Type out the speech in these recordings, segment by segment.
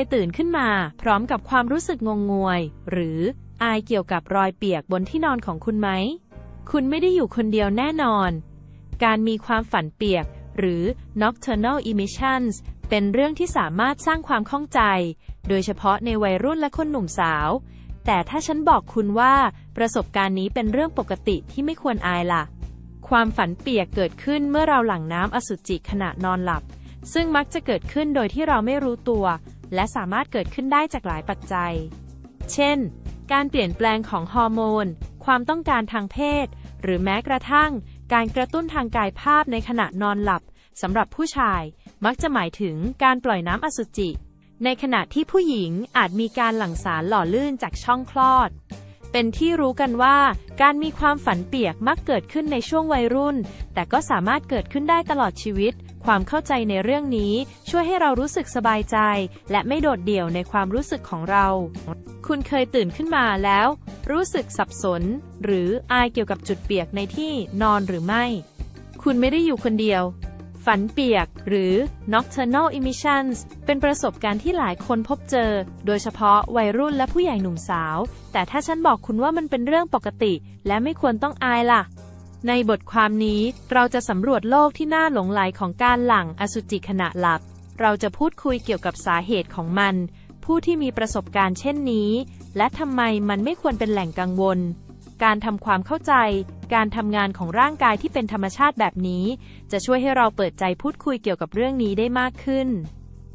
ยตื่นขึ้นมา พร้อมกับความรู้สึกงงงวย หรืออายเกี่ยวกับรอยเปียกบนที่นอนของคุณไหม คุณไม่ได้อยู่คนเดียวแน่นอน การมีความฝันเปียก หรือ nocturnal emissions เป็นเรื่องที่สามารถสร้างความข้องใจ โดยเฉพาะในวัยรุ่นและคนหนุ่มสาว แต่ถ้าฉันบอกคุณว่า ประสบการณ์นี้เป็นเรื่องปกติที่ไม่ควรอายล่ะ ความฝันเปียกเกิดขึ้นเมื่อเราหลั่งน้ำอสุจิขณะนอนหลับ ซึ่งมักจะเกิดขึ้นโดยที่เราไม่รู้ตัว และสามารถเกิดขึ้นได้จากหลายปัจจัย เช่น การเปลี่ยนแปลงของฮอร์โมน ความต้องการทางเพศ หรือแม้กระทั่ง การกระตุ้นทางกายภาพในขณะนอนหลับสำหรับผู้ชาย มักจะหมายถึงการปล่อยน้ำอสุจิ ในขณะที่ผู้หญิงอาจมีการหลั่งสารหล่อลื่นจากช่องคลอด เป็นที่รู้กันว่า การมีความฝันเปียกมักเกิดขึ้นในช่วงวัยรุ่น แต่ก็สามารถเกิดขึ้นได้ตลอดชีวิต ความเข้าใจในเรื่องนี้ช่วยให้เรารู้สึกสบายใจ และไม่โดดเดี่ยวในความรู้สึกของเรา คุณเคยตื่นขึ้นมาแล้ว รู้สึกสับสน หรืออายเกี่ยวกับจุดเปียกในที่นอนหรือไม่ คุณไม่ได้อยู่คนเดียว ฝันเปียกหรือ nocturnal emissions เป็นประสบการณ์ที่หลายคนพบเจอ โดยเฉพาะวัยรุ่นและผู้ใหญ่หนุ่มสาว แต่ถ้าฉันบอกคุณว่ามันเป็นเรื่องปกติ และไม่ควรต้องอายล่ะ ในบทความนี้เราจะสำรวจโลกที่น่าหลงไหลของการหลั่งอสุจิขณะหลับ เราจะพูดคุยเกี่ยวกับสาเหตุของมัน ผู้ที่มีประสบการณ์เช่นนี้ และทำไมมันไม่ควรเป็นแหล่งกังวล การทำความเข้าใจ การทำงานของร่างกายที่เป็นธรรมชาติแบบนี้ จะช่วยให้เราเปิดใจพูดคุยเกี่ยวกับเรื่องนี้ได้มากขึ้น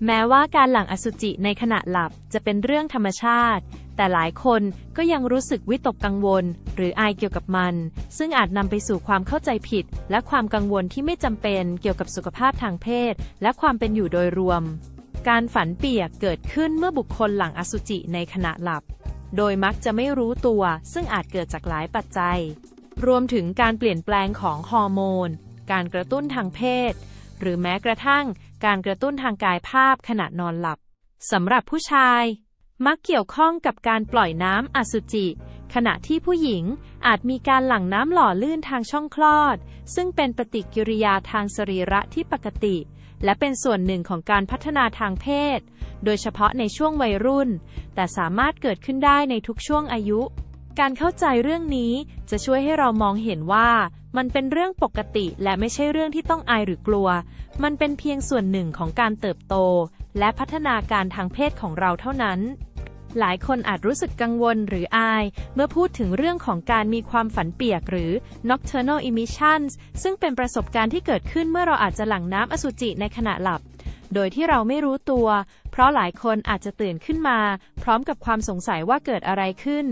แม้ว่าการหลั่งอสุจิในขณะหลับจะเป็นเรื่องธรรมชาติ แต่หลายคนก็ยังรู้สึกวิตกกังวล หรืออายเกี่ยวกับมัน ซึ่งอาจนำไปสู่ความเข้าใจผิด และความกังวลที่ไม่จำเป็นเกี่ยวกับสุขภาพทางเพศ และความเป็นอยู่โดยรวม การฝันเปียกเกิดขึ้นเมื่อบุคคลหลังอสุจิในขณะหลับ โดยมักจะไม่รู้ตัว ซึ่งอาจเกิดจากหลายปัจจัย รวมถึงการเปลี่ยนแปลงของฮอร์โมน การกระตุ้นทางเพศ หรือแม้กระทั่ง การกระตุ้นทางกายภาพขณะนอนหลับสำหรับผู้ชาย มักเกี่ยวข้องกับการปล่อยน้ำอสุจิ ขณะที่ผู้หญิงอาจมีการหลั่งน้ำหล่อลื่นทางช่องคลอด ซึ่งเป็นปฏิกิริยาทางสรีระที่ปกติ และเป็นส่วนหนึ่งของการพัฒนาทางเพศ โดยเฉพาะในช่วงวัยรุ่น แต่สามารถเกิดขึ้นได้ในทุกช่วงอายุ การเข้าใจเรื่องนี้จะช่วยให้เรามองเห็นว่า มันเป็นเรื่องปกติและไม่ใช่เรื่องที่ต้องอายหรือกลัว มันเป็นเพียงส่วนหนึ่งของการเติบโต และพัฒนาการทางเพศของเราเท่านั้น หลายคนอาจรู้สึกกังวลหรืออาย เมื่อพูดถึงเรื่องของการมีความฝันเปียกหรือ nocturnal emissions ซึ่งเป็นประสบการณ์ที่เกิดขึ้นเมื่อเราอาจจะหลั่งน้ำอสุจิในขณะหลับ โดยที่เราไม่รู้ตัว เพราะหลายคนอาจจะตื่นขึ้นมา พร้อมกับความสงสัยว่าเกิดอะไรขึ้น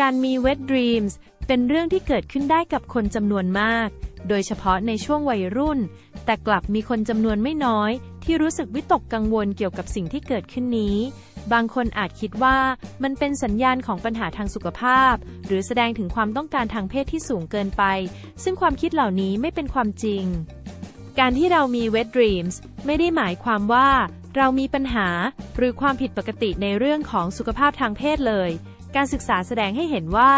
การมี wet dreams เป็นเรื่องที่เกิดขึ้นได้กับคนจำนวนมาก โดยเฉพาะในช่วงวัยรุ่น แต่กลับมีคนจำนวนไม่น้อย ที่รู้สึกวิตกกังวลเกี่ยวกับสิ่งที่เกิดขึ้นนี้ บางคนอาจคิดว่ามันเป็นสัญญาณของปัญหาทางสุขภาพ หรือแสดงถึงความต้องการทางเพศที่สูงเกินไป ซึ่งความคิดเหล่านี้ไม่เป็นความจริง การที่เรามี wet dreams ไม่ได้หมายความว่า เรามีปัญหา หรือความผิดปกติในเรื่องของสุขภาพทางเพศเลย การศึกษาแสดงให้เห็นว่า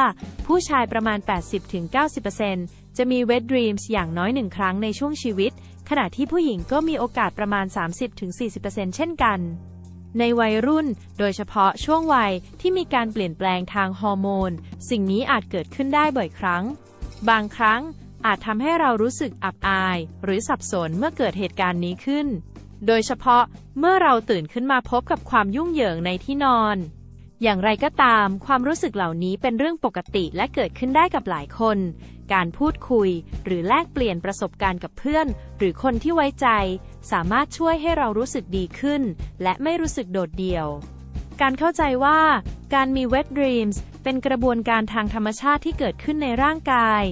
ผู้ชายประมาณ 80-90%จะมี wet dreams อย่างน้อยหนึ่งครั้งในช่วงชีวิต ขณะที่ผู้หญิงก็มีโอกาสประมาณ 30-40%เช่นกัน ในวัยรุ่น โดยเฉพาะช่วงวัยที่มีการเปลี่ยนแปลงทางฮอร์โมน สิ่งนี้อาจเกิดขึ้นได้บ่อยครั้ง บางครั้งอาจทำให้เรารู้สึกอับอาย หรือสับสนเมื่อเกิดเหตุการณ์นี้ขึ้น โดยเฉพาะเมื่อเราตื่นขึ้นมาพบกับความยุ่งเหยิงในที่นอน อย่างไรก็ตาม ความรู้สึกเหล่านี้เป็นเรื่องปกติและเกิดขึ้นได้กับหลายคน การพูดคุย หรือแลกเปลี่ยนประสบการณ์กับเพื่อน หรือคนที่ไว้ใจ สามารถช่วยให้เรารู้สึกดีขึ้น และไม่รู้สึกโดดเดี่ยว การเข้าใจว่าการมี wet dreams เป็นกระบวนการทางธรรมชาติที่เกิดขึ้นในร่างกาย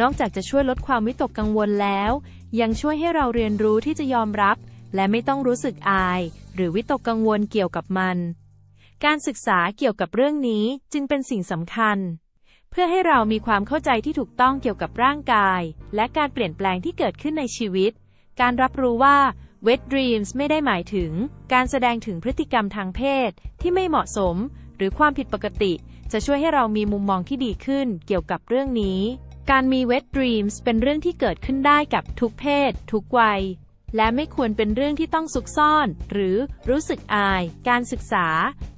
นอกจากจะช่วยลดความวิตกกังวลแล้ว ยังช่วยให้เราเรียนรู้ที่จะยอมรับ และไม่ต้องรู้สึกอาย หรือวิตกกังวลเกี่ยวกับมัน การศึกษาเกี่ยวกับเรื่องนี้จึงเป็นสิ่งสำคัญ เพื่อให้เรามีความเข้าใจที่ถูกต้องเกี่ยวกับร่างกาย และการเปลี่ยนแปลงที่เกิดขึ้นในชีวิต การรับรู้ว่า wet dreams ไม่ได้หมายถึง การแสดงถึงพฤติกรรมทางเพศ ที่ไม่เหมาะสม หรือความผิดปกติ จะช่วยให้เรามีมุมมองที่ดีขึ้นเกี่ยวกับเรื่องนี้ การมี wet dreams เป็นเรื่องที่เกิดขึ้นได้กับทุกเพศ ทุกวัย และไม่ควรเป็นเรื่องที่ต้องซุกซ่อน หรือรู้สึกอาย การศึกษา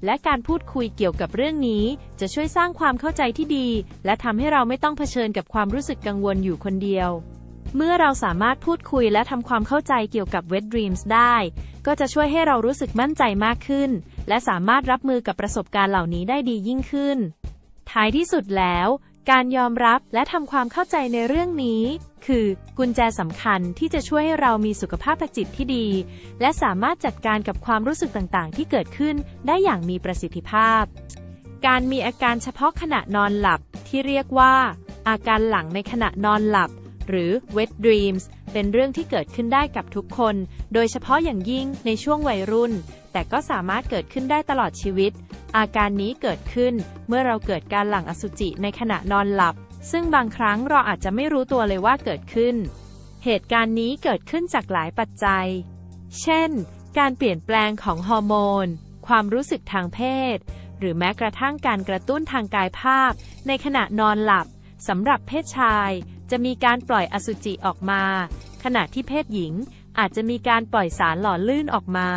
และการพูดคุยเกี่ยวกับเรื่องนี้ จะช่วยสร้างความเข้าใจที่ดี และทำให้เราไม่ต้องเผชิญกับความรู้สึกกังวลอยู่คนเดียว เมื่อเราสามารถพูดคุยและทำความเข้าใจเกี่ยวกับ Wet Dreams ได้ ก็จะช่วยให้เรารู้สึกมั่นใจมากขึ้น และสามารถรับมือกับประสบการณ์เหล่านี้ได้ดียิ่งขึ้น ท้ายที่สุดแล้ว การยอมรับและทำความเข้าใจในเรื่องนี้ คือกุญแจสำคัญที่จะช่วยให้เรามีสุขภาพจิตที่ดี และสามารถจัดการกับความรู้สึกต่างๆ ที่เกิดขึ้นได้อย่างมีประสิทธิภาพ การมีอาการเฉพาะขณะนอนหลับที่เรียกว่า อาการหลังในขณะนอนหลับ หรือ wet dreams เป็นเรื่องที่เกิดขึ้นได้กับทุกคน โดยเฉพาะอย่างยิ่งในช่วงวัยรุ่น แต่ก็สามารถเกิดขึ้นได้ตลอดชีวิต อาการนี้เกิดขึ้นเมื่อเราเกิดการหลั่งอสุจิในขณะนอนหลับ ซึ่งบางครั้งเราอาจจะไม่รู้ตัวเลยว่าเกิดขึ้น เหตุการณ์นี้เกิดขึ้นจากหลายปัจจัย เช่น การเปลี่ยนแปลงของฮอร์โมน ความรู้สึกทางเพศ หรือแม้กระทั่งการกระตุ้นทางกายภาพ ในขณะนอนหลับสำหรับเพศชาย จะมีการปล่อยอสุจิออกมา ขณะที่เพศหญิงอาจจะมีการปล่อยสารหล่อลื่นออกมา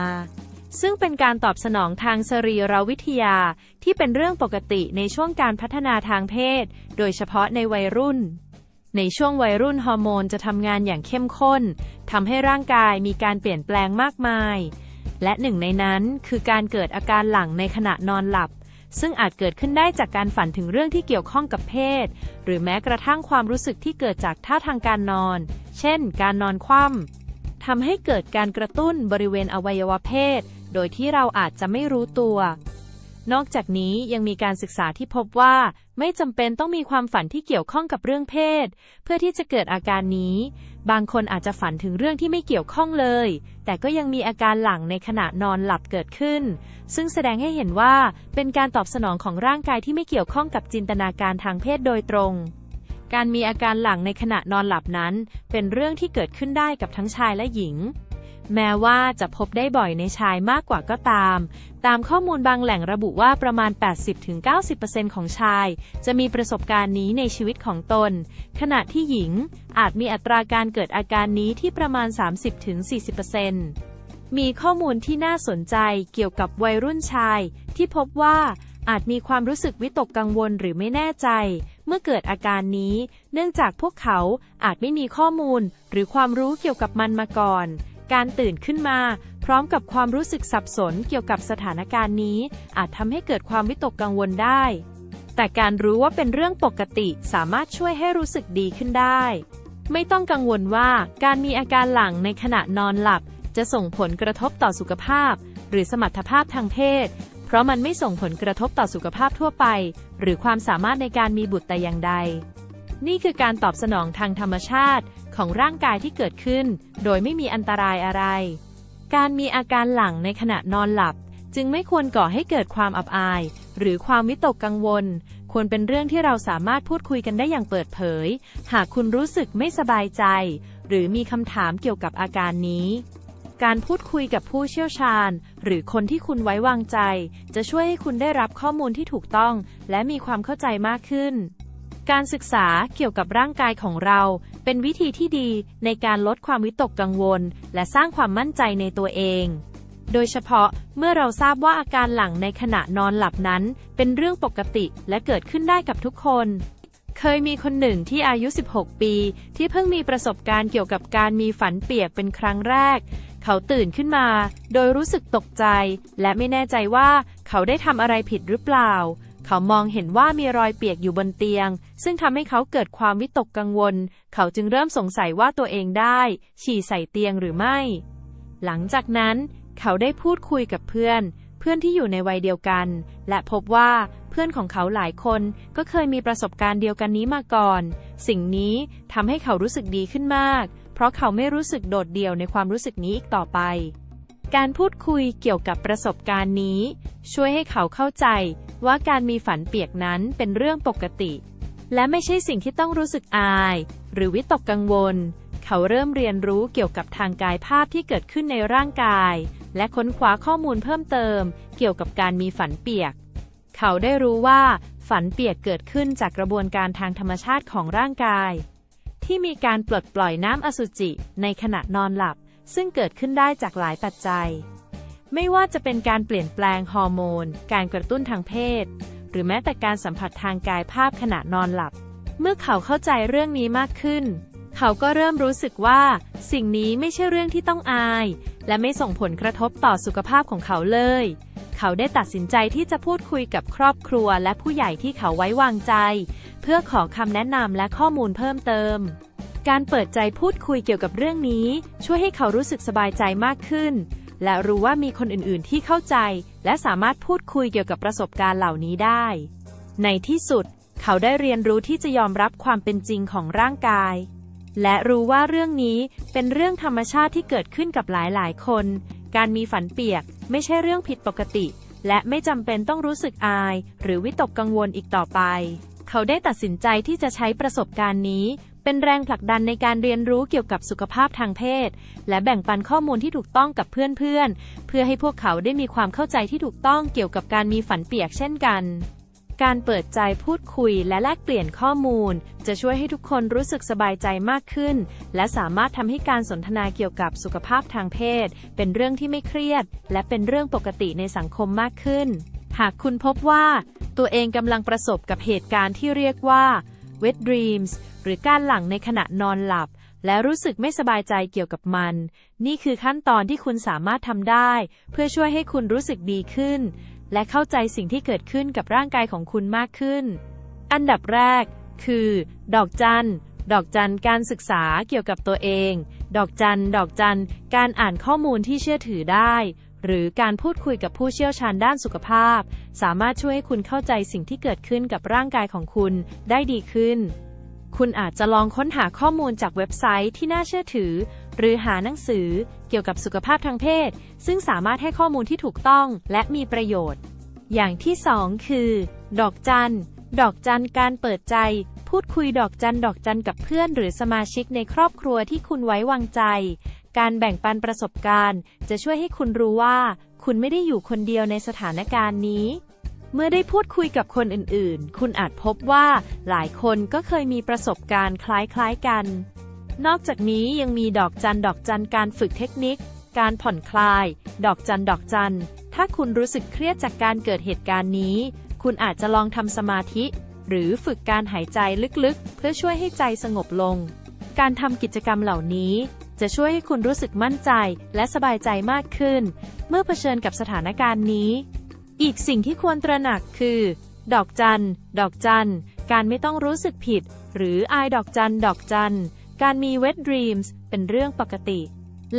ซึ่งเป็นการตอบสนองทางสรีรวิทยาที่เป็นเรื่องปกติในช่วงการพัฒนาทางเพศ โดยเฉพาะในวัยรุ่น ในช่วงวัยรุ่นฮอร์โมนจะทำงานอย่างเข้มข้นทำให้ร่างกายมีการเปลี่ยนแปลงมากมาย และหนึ่งในนั้นคือการเกิดอาการหลังในขณะนอนหลับ ซึ่งอาจเกิดขึ้นได้จากการฝันถึงเรื่องที่เกี่ยวข้องกับเพศ หรือแม้กระทั่งความรู้สึกที่เกิดจากท่าทางการนอน เช่น การนอนคว่ำทำให้เกิดการกระตุ้นบริเวณอวัยวะเพศ โดยที่เราอาจจะไม่รู้ตัว นอกจากนี้ยังมีการศึกษาที่พบว่า ไม่จำเป็นต้องมีความฝันที่เกี่ยวข้องกับเรื่องเพศ เพื่อที่จะเกิดอาการนี้ บางคนอาจจะฝันถึงเรื่องที่ไม่เกี่ยวข้องเลย แต่ก็ยังมีอาการหลังในขณะนอนหลับเกิดขึ้น ซึ่งแสดงให้เห็นว่าเป็นการตอบสนองของร่างกายที่ไม่เกี่ยวข้องกับจินตนาการทางเพศโดยตรงการมีอาการหลังในขณะนอนหลับนั้น เป็นเรื่องที่เกิดขึ้นได้กับทั้งชายและหญิง แม้ว่าจะพบได้บ่อยในชายมากกว่าก็ตาม ตามข้อมูลบางแหล่งระบุว่าประมาณ 80-90%ของชาย จะมีประสบการณ์นี้ในชีวิตของตน ขณะที่หญิงอาจมีอัตราการเกิดอาการนี้ที่ประมาณ 30-40%มีข้อมูลที่น่าสนใจเกี่ยวกับวัยรุ่นชาย ที่พบว่าอาจมีความรู้สึกวิตกกังวลหรือไม่แน่ใจ เมื่อเกิดอาการนี้ เนื่องจากพวกเขาอาจไม่มีข้อมูล หรือความรู้เกี่ยวกับมันมาก่อน การตื่นขึ้นมา พร้อมกับความรู้สึกสับสนเกี่ยวกับสถานการณ์นี้ อาจทำให้เกิดความวิตกกังวลได้ แต่การรู้ว่าเป็นเรื่องปกติสามารถช่วยให้รู้สึกดีขึ้นได้ ไม่ต้องกังวลว่าการมีอาการหลังในขณะนอนหลับ จะส่งผลกระทบต่อสุขภาพ หรือสมรรถภาพทางเพศ เพราะมันไม่ส่งผลกระทบต่อสุขภาพทั่วไป หรือความสามารถในการมีบุตรแต่อย่างใด นี่คือการตอบสนองทางธรรมชาติ ของร่างกายที่เกิดขึ้น โดยไม่มีอันตรายอะไร การมีอาการหลังในขณะนอนหลับ จึงไม่ควรก่อให้เกิดความอับอาย หรือความวิตกกังวล ควรเป็นเรื่องที่เราสามารถพูดคุยกันได้อย่างเปิดเผย หากคุณรู้สึกไม่สบายใจ หรือมีคำถามเกี่ยวกับอาการนี้การพูดคุยกับผู้เชี่ยวชาญ หรือคนที่คุณไว้วางใจ จะช่วยให้คุณได้รับข้อมูลที่ถูกต้อง และมีความเข้าใจมากขึ้น การศึกษาเกี่ยวกับร่างกายของเรา เป็นวิธีที่ดีในการลดความวิตกกังวล และสร้างความมั่นใจในตัวเอง โดยเฉพาะเมื่อเราทราบว่าอาการหลังในขณะนอนหลับนั้น เป็นเรื่องปกติและเกิดขึ้นได้กับทุกคน เคยมีคนหนึ่งที่อายุ 16 ปี ที่เพิ่งมีประสบการณ์เกี่ยวกับการมีฝันเปียกเป็นครั้งแรก เขาตื่นขึ้นมา โดยรู้สึกตกใจ และไม่แน่ใจว่าเขาได้ทำอะไรผิดหรือเปล่า เขามองเห็นว่ามีรอยเปียกอยู่บนเตียง ซึ่งทำให้เขาเกิดความวิตกกังวล เขาจึงเริ่มสงสัยว่าตัวเองได้ ฉี่ใส่เตียงหรือไม่ หลังจากนั้นเขาได้พูดคุยกับเพื่อน เพื่อนที่อยู่ในวัยเดียวกัน และพบว่าเพื่อนของเขาหลายคนก็เคยมีประสบการณ์เดียวกันนี้มาก่อน สิ่งนี้ทำให้เขารู้สึกดีขึ้นมาก เพราะเขาไม่รู้สึกโดดเดี่ยวในความรู้สึกนี้อีกต่อไป การพูดคุยเกี่ยวกับประสบการณ์นี้ ช่วยให้เขาเข้าใจว่าการมีฝันเปียกนั้นเป็นเรื่องปกติ และไม่ใช่สิ่งที่ต้องรู้สึกอาย หรือวิตกกังวล เขาเริ่มเรียนรู้เกี่ยวกับทางกายภาพที่เกิดขึ้นในร่างกาย และค้นคว้าข้อมูลเพิ่มเติม เกี่ยวกับการมีฝันเปียก เขาได้รู้ว่า ฝันเปียกเกิดขึ้นจากกระบวนการทางธรรมชาติของร่างกาย ที่มีการปลดปล่อยน้ำอสุจิในขณะนอนหลับ ซึ่งเกิดขึ้นได้จากหลายปัจจัย ไม่ว่าจะเป็นการเปลี่ยนแปลงฮอร์โมน การกระตุ้นทางเพศ หรือแม้แต่การสัมผัสทางกายภาพขณะนอนหลับ เมื่อเขาเข้าใจเรื่องนี้มากขึ้น เขาก็เริ่มรู้สึกว่า สิ่งนี้ไม่ใช่เรื่องที่ต้องอาย และไม่ส่งผลกระทบต่อสุขภาพของเขาเลย เขาได้ตัดสินใจที่จะพูดคุยกับครอบครัวและผู้ใหญ่ที่เขาไว้วางใจ เพื่อขอคำแนะนำและข้อมูลเพิ่มเติม การเปิดใจพูดคุยเกี่ยวกับเรื่องนี้ ช่วยให้เขารู้สึกสบายใจมากขึ้น และรู้ว่ามีคนอื่นๆที่เข้าใจ และสามารถพูดคุยเกี่ยวกับประสบการณ์เหล่านี้ได้ ในที่สุด เขาได้เรียนรู้ที่จะยอมรับความเป็นจริงของร่างกาย และรู้ว่าเรื่องนี้เป็นเรื่องธรรมชาติที่เกิดขึ้นกับหลายๆ คน การมีฝันเปียก ไม่ใช่เรื่องผิดปกติ และไม่จำเป็นต้องรู้สึกอาย หรือวิตกกังวลอีกต่อไปเขาได้ตัดสินใจที่จะใช้ประสบการณ์นี้ เป็นแรงผลักดันในการเรียนรู้เกี่ยวกับสุขภาพทางเพศ และแบ่งปันข้อมูลที่ถูกต้องกับเพื่อนๆ เพื่อให้พวกเขาได้มีความเข้าใจที่ถูกต้องเกี่ยวกับการมีฝันเปียกเช่นกัน การเปิดใจพูดคุยและแลกเปลี่ยนข้อมูล จะช่วยให้ทุกคนรู้สึกสบายใจมากขึ้น และสามารถทำให้การสนทนาเกี่ยวกับสุขภาพทางเพศ เป็นเรื่องที่ไม่เครียด และเป็นเรื่องปกติในสังคมมากขึ้น หากคุณพบว่า ตัวเองกำลังประสบกับเหตุการณ์ที่เรียกว่า wet dreams หรือการหลังในขณะนอนหลับ และรู้สึกไม่สบายใจเกี่ยวกับมัน นี่คือขั้นตอนที่คุณสามารถทำได้ เพื่อช่วยให้คุณรู้สึกดีขึ้น และเข้าใจสิ่งที่เกิดขึ้นกับร่างกายของคุณมากขึ้น อันดับแรก คือ ดอกจันดอกจันการศึกษาเกี่ยวกับตัวเอง ดอกจันดอกจันการอ่านข้อมูลที่เชื่อถือได้ หรือการพูดคุยกับผู้เชี่ยวชาญด้านสุขภาพ สามารถช่วยให้คุณเข้าใจสิ่งที่เกิดขึ้นกับร่างกายของคุณได้ดีขึ้น คุณอาจจะลองค้นหาข้อมูลจากเว็บไซต์ที่น่าเชื่อถือ หรือหาหนังสือเกี่ยวกับสุขภาพทางเพศ ซึ่งสามารถให้ข้อมูลที่ถูกต้องและมีประโยชน์ อย่างที่สองคือ ดอกจัน ดอกจันการเปิดใจพูดคุยดอกจันดอกจันกับเพื่อนหรือสมาชิกในครอบครัวที่คุณไว้วางใจ การแบ่งปันประสบการณ์ จะช่วยให้คุณรู้ว่า คุณไม่ได้อยู่คนเดียวในสถานการณ์นี้ เมื่อได้พูดคุยกับคนอื่นๆ คุณอาจพบว่าหลายคนก็เคยมีประสบการณ์คล้ายๆกัน นอกจากนี้ยังมีดอกจันดอกจันการฝึกเทคนิค การผ่อนคลาย ดอกจันดอกจัน ถ้าคุณรู้สึกเครียดจากการเกิดเหตุการณ์นี้ คุณอาจจะลองทำสมาธิ หรือฝึกการหายใจลึกๆ เพื่อช่วยให้ใจสงบลงการทำกิจกรรมเหล่านี้ จะช่วยให้คุณรู้สึกมั่นใจและสบายใจมากขึ้น เมื่อเผชิญกับสถานการณ์นี้ อีกสิ่งที่ควรตระหนักคือ ดอกจัน ดอกจัน การไม่ต้องรู้สึกผิด หรืออายดอกจัน ดอกจัน การมี wet dreams เป็นเรื่องปกติ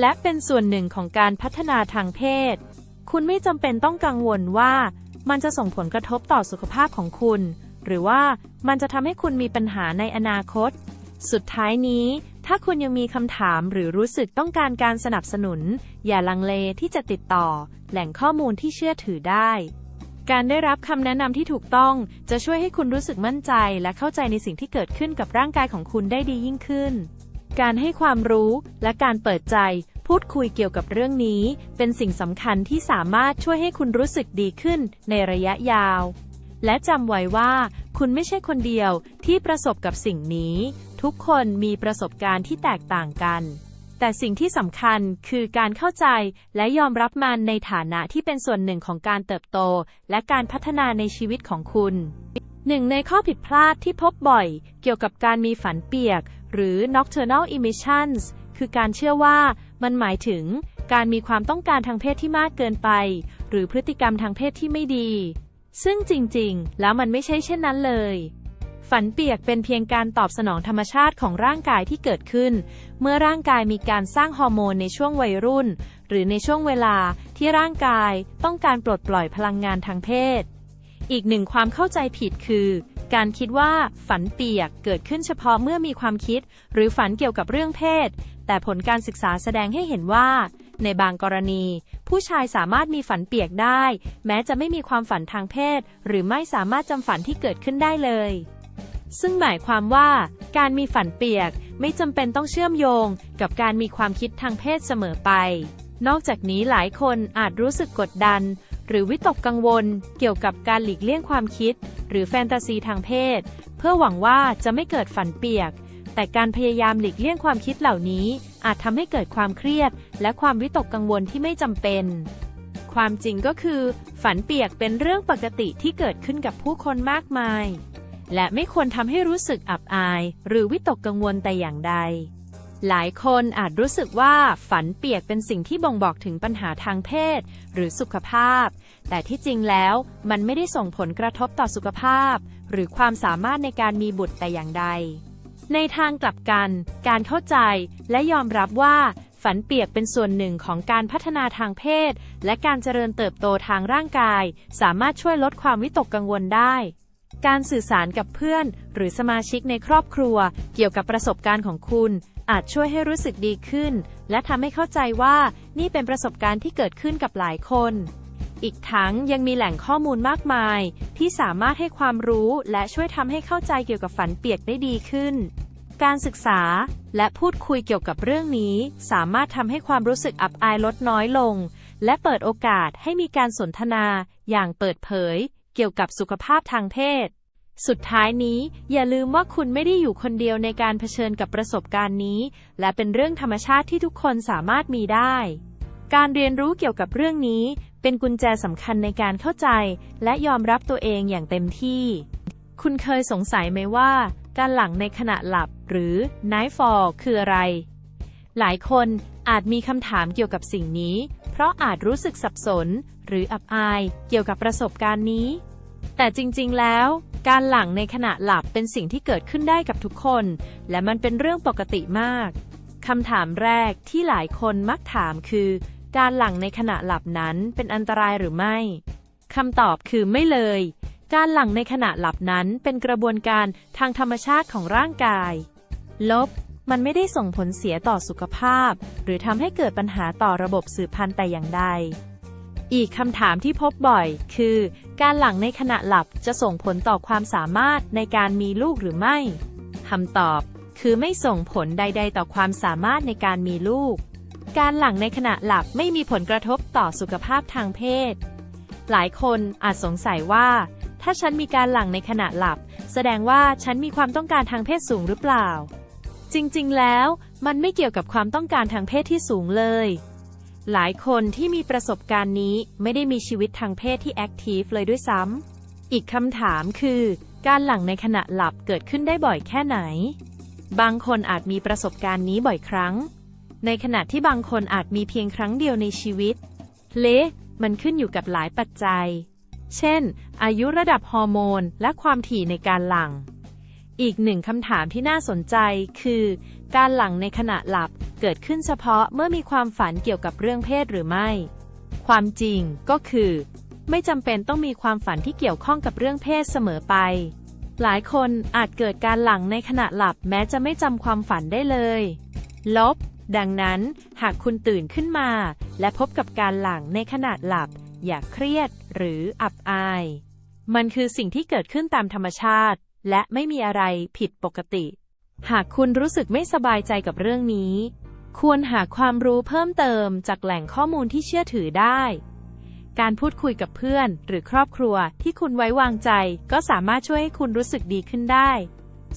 และเป็นส่วนหนึ่งของการพัฒนาทางเพศ คุณไม่จำเป็นต้องกังวลว่า มันจะส่งผลกระทบต่อสุขภาพของคุณ หรือว่ามันจะทำให้คุณมีปัญหาในอนาคต สุดท้ายนี้ ถ้าคุณยังมีคำถามหรือรู้สึกต้องการการสนับสนุน อย่าลังเลที่จะติดต่อ แหล่งข้อมูลที่เชื่อถือได้ การได้รับคำแนะนำที่ถูกต้อง จะช่วยให้คุณรู้สึกมั่นใจ และเข้าใจในสิ่งที่เกิดขึ้นกับร่างกายของคุณได้ดียิ่งขึ้น การให้ความรู้และการเปิดใจ พูดคุยเกี่ยวกับเรื่องนี้ เป็นสิ่งสำคัญที่สามารถช่วยให้คุณรู้สึกดีขึ้นในระยะยาว และจำไว้ว่า คุณไม่ใช่คนเดียวที่ประสบกับสิ่งนี้ ทุกคนมีประสบการณ์ที่แตกต่างกัน แต่สิ่งที่สำคัญคือการเข้าใจและยอมรับมันในฐานะที่เป็นส่วนหนึ่งของการเติบโต และการพัฒนาในชีวิตของคุณหนึ่งในข้อผิดพลาดที่พบบ่อย เกี่ยวกับการมีฝันเปียก หรือ nocturnal emissions คือการเชื่อว่ามันหมายถึงการมีความต้องการทางเพศที่มากเกินไป หรือพฤติกรรมทางเพศที่ไม่ดี ซึ่งจริงๆ แล้วมันไม่ใช่เช่นนั้นเลย ฝันเปียกเป็นเพียงการตอบสนองธรรมชาติของร่างกายที่เกิดขึ้น เมื่อร่างกายมีการสร้างฮอร์โมนในช่วงวัยรุ่น หรือในช่วงเวลาที่ร่างกายต้องการปลดปล่อยพลังงานทางเพศ อีกหนึ่งความเข้าใจผิดคือการคิดว่าฝันเปียกเกิดขึ้นเฉพาะเมื่อมีความคิด หรือฝันเกี่ยวกับเรื่องเพศ แต่ผลการศึกษาแสดงให้เห็นว่า ในบางกรณี ผู้ชายสามารถมีฝันเปียกได้ แม้จะไม่มีความฝันทางเพศ หรือไม่สามารถจำฝันที่เกิดขึ้นได้เลย ซึ่งหมายความว่า การมีฝันเปียกไม่จำเป็นต้องเชื่อมโยง กับการมีความคิดทางเพศเสมอไป นอกจากนี้หลายคนอาจรู้สึกกดดัน หรือวิตกกังวล เกี่ยวกับการหลีกเลี่ยงความคิด หรือแฟนตาซีทางเพศ เพื่อหวังว่าจะไม่เกิดฝันเปียก แต่การพยายามหลีกเลี่ยงความคิดเหล่านี้ อาจทำให้เกิดความเครียด และความวิตกกังวลที่ไม่จำเป็น ความจริงก็คือ ฝันเปียกเป็นเรื่องปกติที่เกิดขึ้นกับผู้คนมากมาย และไม่ควรทำให้รู้สึกอับอาย หรือวิตกกังวลแต่อย่างใด หลายคนอาจรู้สึกว่าฝันเปียกเป็นสิ่งที่บ่งบอกถึงปัญหาทางเพศ หรือสุขภาพ แต่ที่จริงแล้วมันไม่ได้ส่งผลกระทบต่อสุขภาพ หรือความสามารถในการมีบุตรแต่อย่างใด ในทางกลับกัน การเข้าใจและยอมรับว่า ฝันเปียกเป็นส่วนหนึ่งของการพัฒนาทางเพศ และการเจริญเติบโตทางร่างกาย สามารถช่วยลดความวิตกกังวลได้การสื่อสารกับเพื่อน หรือสมาชิกในครอบครัว เกี่ยวกับประสบการณ์ของคุณ อาจช่วยให้รู้สึกดีขึ้น และทำให้เข้าใจว่านี่เป็นประสบการณ์ที่เกิดขึ้นกับหลายคน อีกทั้งยังมีแหล่งข้อมูลมากมาย ที่สามารถให้ความรู้และช่วยทำให้เข้าใจเกี่ยวกับฝันเปียกได้ดีขึ้น การศึกษาและพูดคุยเกี่ยวกับเรื่องนี้ สามารถทำให้ความรู้สึกอับอายลดน้อยลง และเปิดโอกาสให้มีการสนทนา อย่างเปิดเผย เกี่ยวกับสุขภาพทางเพศ สุดท้ายนี้อย่าลืมว่าคุณไม่ได้อยู่คนเดียวในการเผชิญกับประสบการณ์นี้ และเป็นเรื่องธรรมชาติที่ทุกคนสามารถมีได้ การเรียนรู้เกี่ยวกับเรื่องนี้ เป็นกุญแจสำคัญในการเข้าใจ และยอมรับตัวเองอย่างเต็มที่ คุณเคยสงสัยไหมว่า การหลังในขณะหลับ หรือ night fall คืออะไร หลายคนอาจมีคำถามเกี่ยวกับสิ่งนี้ เพราะอาจรู้สึกสับสน หรืออับอายเกี่ยวกับประสบการณ์นี้ แต่จริงๆแล้วการหลังในขณะหลับเป็นสิ่งที่เกิดขึ้นได้กับทุกคน และมันเป็นเรื่องปกติมาก คำถามแรกที่หลายคนมักถามคือ การหลังในขณะหลับนั้นเป็นอันตรายหรือไม่คำตอบคือไม่เลย การหลังในขณะหลับนั้นเป็นกระบวนการทางธรรมชาติของร่างกาย ลบ มันไม่ได้ส่งผลเสียต่อสุขภาพ หรือทำให้เกิดปัญหาต่อระบบสืบพันธุ์แต่อย่างใด อีกคำถามที่พบบ่อย คือ การหลังในขณะหลับจะส่งผลต่อความสามารถในการมีลูกหรือไม่คำตอบ คือไม่ส่งผลใด ๆ ต่อความสามารถในการมีลูก การหลังในขณะหลับไม่มีผลกระทบต่อสุขภาพทางเพศ หลายคนอาจสงสัยว่า ถ้าฉันมีการหลังในขณะหลับ แสดงว่าฉันมีความต้องการทางเพศสูงหรือเปล่า จริงๆ แล้วมันไม่เกี่ยวกับความต้องการทางเพศที่สูงเลย หลายคนที่มีประสบการณ์นี้ไม่ได้มีชีวิตทางเพศที่แอคทีฟเลยด้วยซ้ำอีกคำถามคือ การหลังในขณะหลับเกิดขึ้นได้บ่อยแค่ไหน บางคนอาจมีประสบการณ์นี้บ่อยครั้ง ในขณะที่บางคนอาจมีเพียงครั้งเดียวในชีวิต เละมันขึ้นอยู่กับหลายปัจจัย เช่น อายุระดับฮอร์โมน และความถี่ในการหลังอีกหนึ่งคำถามที่น่าสนใจคือ การหลังในขณะหลับเกิดขึ้นเฉพาะเมื่อมีความฝันเกี่ยวกับเรื่องเพศหรือไม่ ความจริงก็คือ ไม่จำเป็นต้องมีความฝันที่เกี่ยวข้องกับเรื่องเพศเสมอไป หลายคนอาจเกิดการหลังในขณะหลับแม้จะไม่จำความฝันได้เลย ลบ ดังนั้นหากคุณตื่นขึ้นมา และพบกับการหลังในขณะหลับ อย่าเครียดหรืออับอาย มันคือสิ่งที่เกิดขึ้นตามธรรมชาติ และไม่มีอะไรผิดปกติ หากคุณรู้สึกไม่สบายใจกับเรื่องนี้ ควรหาความรู้เพิ่มเติมจากแหล่งข้อมูลที่เชื่อถือได้ การพูดคุยกับเพื่อน หรือครอบครัวที่คุณไว้วางใจ ก็สามารถช่วยให้คุณรู้สึกดีขึ้นได้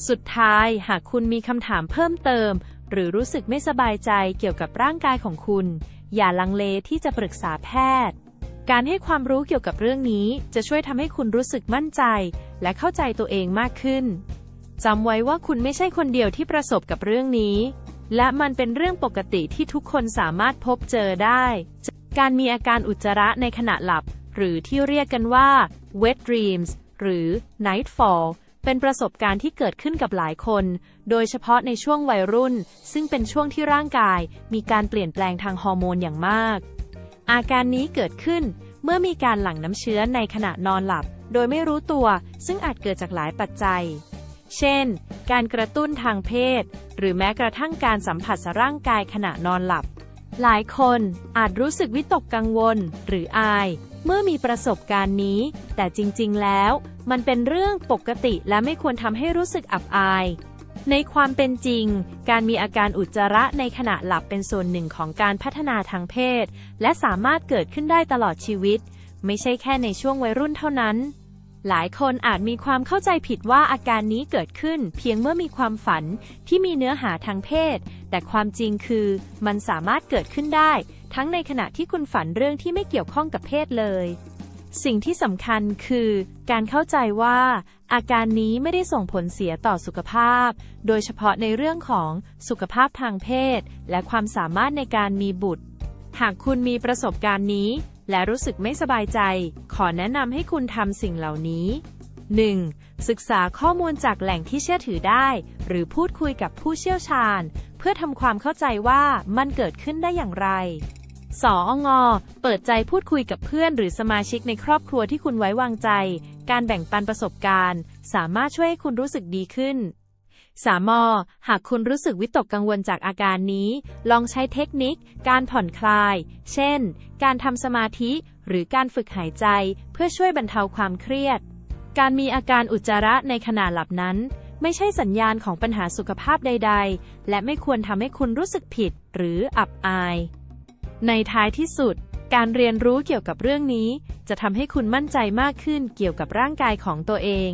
สุดท้ายหากคุณมีคำถามเพิ่มเติม หรือรู้สึกไม่สบายใจเกี่ยวกับร่างกายของคุณ อย่าลังเลที่จะปรึกษาแพทย์ การให้ความรู้เกี่ยวกับเรื่องนี้จะช่วยทำให้คุณรู้สึกมั่นใจ และเข้าใจตัวเองมากขึ้นจำไว้ว่าคุณไม่ใช่คนเดียวที่ประสบกับเรื่องนี้ และมันเป็นเรื่องปกติที่ทุกคนสามารถพบเจอได้ การมีอาการอุจจาระในขณะหลับ หรือที่เรียกกันว่า wet dreams หรือ nightfall เป็นประสบการณ์ที่เกิดขึ้นกับหลายคน โดยเฉพาะในช่วงวัยรุ่น ซึ่งเป็นช่วงที่ร่างกาย มีการเปลี่ยนแปลงทางฮอร์โมนอย่างมาก อาการนี้เกิดขึ้นเมื่อมีการหลั่งน้ำเชื้อในขณะนอนหลับ โดยไม่รู้ตัว ซึ่งอาจเกิดจากหลายปัจจัย เช่น การกระตุ้นทางเพศ หรือแม้กระทั่งการสัมผัสร่างกายขณะนอนหลับ หลายคนอาจรู้สึกวิตกกังวล หรืออาย เมื่อมีประสบการณ์นี้ แต่จริงๆ แล้ว มันเป็นเรื่องปกติและไม่ควรทำให้รู้สึกอับอาย ในความเป็นจริง การมีอาการอุจจาระในขณะหลับเป็นส่วนหนึ่งของการพัฒนาทางเพศ และสามารถเกิดขึ้นได้ตลอดชีวิต ไม่ใช่แค่ในช่วงวัยรุ่นเท่านั้นหลายคนอาจมีความเข้าใจผิดว่าอาการนี้เกิดขึ้น เพียงเมื่อมีความฝันที่มีเนื้อหาทางเพศ แต่ความจริงคือ มันสามารถเกิดขึ้นได้ ทั้งในขณะที่คุณฝันเรื่องที่ไม่เกี่ยวข้องกับเพศเลย สิ่งที่สำคัญคือ การเข้าใจว่า อาการนี้ไม่ได้ส่งผลเสียต่อสุขภาพ โดยเฉพาะในเรื่องของสุขภาพทางเพศ และความสามารถในการมีบุตร หากคุณมีประสบการณ์นี้ และรู้สึกไม่สบายใจ ขอแนะนำให้คุณทำสิ่งเหล่านี้ 1. ศึกษาข้อมูลจากแหล่งที่เชื่อถือได้ หรือพูดคุยกับผู้เชี่ยวชาญ เพื่อทำความเข้าใจว่ามันเกิดขึ้นได้อย่างไร สองอ เปิดใจพูดคุยกับเพื่อนหรือสมาชิกในครอบครัวที่คุณไว้วางใจ การแบ่งปันประสบการณ์ สามารถช่วยให้คุณรู้สึกดีขึ้นสามอหากคุณรู้สึกวิตกกังวลจากอาการนี้ ลองใช้เทคนิค การผ่อนคลาย เช่น การทำสมาธิ หรือการฝึกหายใจ เพื่อช่วยบรรเทาความเครียด การมีอาการอุจจาระในขณะหลับนั้น ไม่ใช่สัญญาณของปัญหาสุขภาพใด ๆ และไม่ควรทำให้คุณรู้สึกผิด หรืออับอาย ในท้ายที่สุด การเรียนรู้เกี่ยวกับเรื่องนี้ จะทำให้คุณมั่นใจมากขึ้นเกี่ยวกับร่างกายของตัวเอง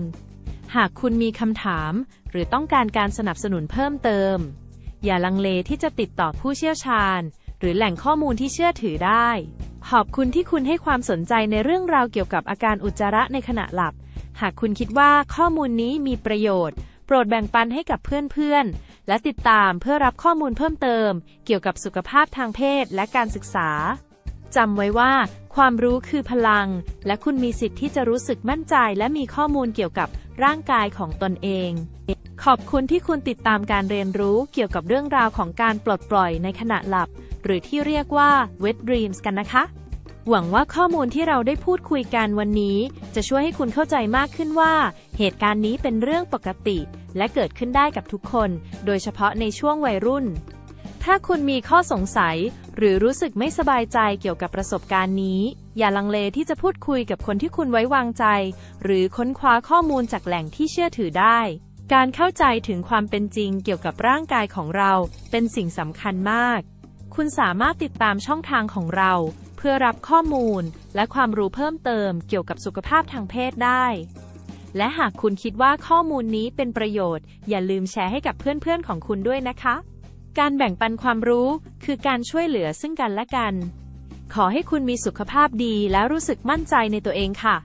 หากคุณมีคำถาม หรือต้องการการสนับสนุนเพิ่มเติม อย่าลังเลที่จะติดต่อผู้เชี่ยวชาญ หรือแหล่งข้อมูลที่เชื่อถือได้ ขอบคุณที่คุณให้ความสนใจในเรื่องราวเกี่ยวกับอาการอุจจาระในขณะหลับ หากคุณคิดว่าข้อมูลนี้มีประโยชน์ โปรดแบ่งปันให้กับเพื่อนๆ และติดตามเพื่อรับข้อมูลเพิ่มเติม เกี่ยวกับสุขภาพทางเพศและการศึกษาจำไว้ว่า ความรู้คือพลัง และคุณมีสิทธิ์ที่จะรู้สึกมั่นใจ และมีข้อมูลเกี่ยวกับร่างกายของตนเอง ขอบคุณที่คุณติดตามการเรียนรู้เกี่ยวกับเรื่องราวของการปลดปล่อยในขณะหลับ หรือที่เรียกว่า wet dreams กันนะคะ หวังว่าข้อมูลที่เราได้พูดคุยกันวันนี้ จะช่วยให้คุณเข้าใจมากขึ้นว่า เหตุการณ์นี้เป็นเรื่องปกติ และเกิดขึ้นได้กับทุกคน โดยเฉพาะในช่วงวัยรุ่น ถ้าคุณมีข้อสงสัย หรือรู้สึกไม่สบายใจเกี่ยวกับประสบการณ์นี้ อย่าลังเลที่จะพูดคุยกับคนที่คุณไว้วางใจ หรือค้นคว้าข้อมูลจากแหล่งที่เชื่อถือได้ การเข้าใจถึงความเป็นจริงเกี่ยวกับร่างกายของเรา เป็นสิ่งสำคัญมาก คุณสามารถติดตามช่องทางของเรา พื่อรับข้อมูลและความรู้เพิ่มเติมเกี่ยวกับสุขภาพทางเพศได้ และหากคุณคิดว่าข้อมูลนี้เป็นประโยชน์ อย่าลืมแชร์ให้กับเพื่อนๆของคุณด้วยนะคะ การแบ่งปันความรู้คือการช่วยเหลือซึ่งกันและกัน ขอให้คุณมีสุขภาพดีและรู้สึกมั่นใจในตัวเองค่ะ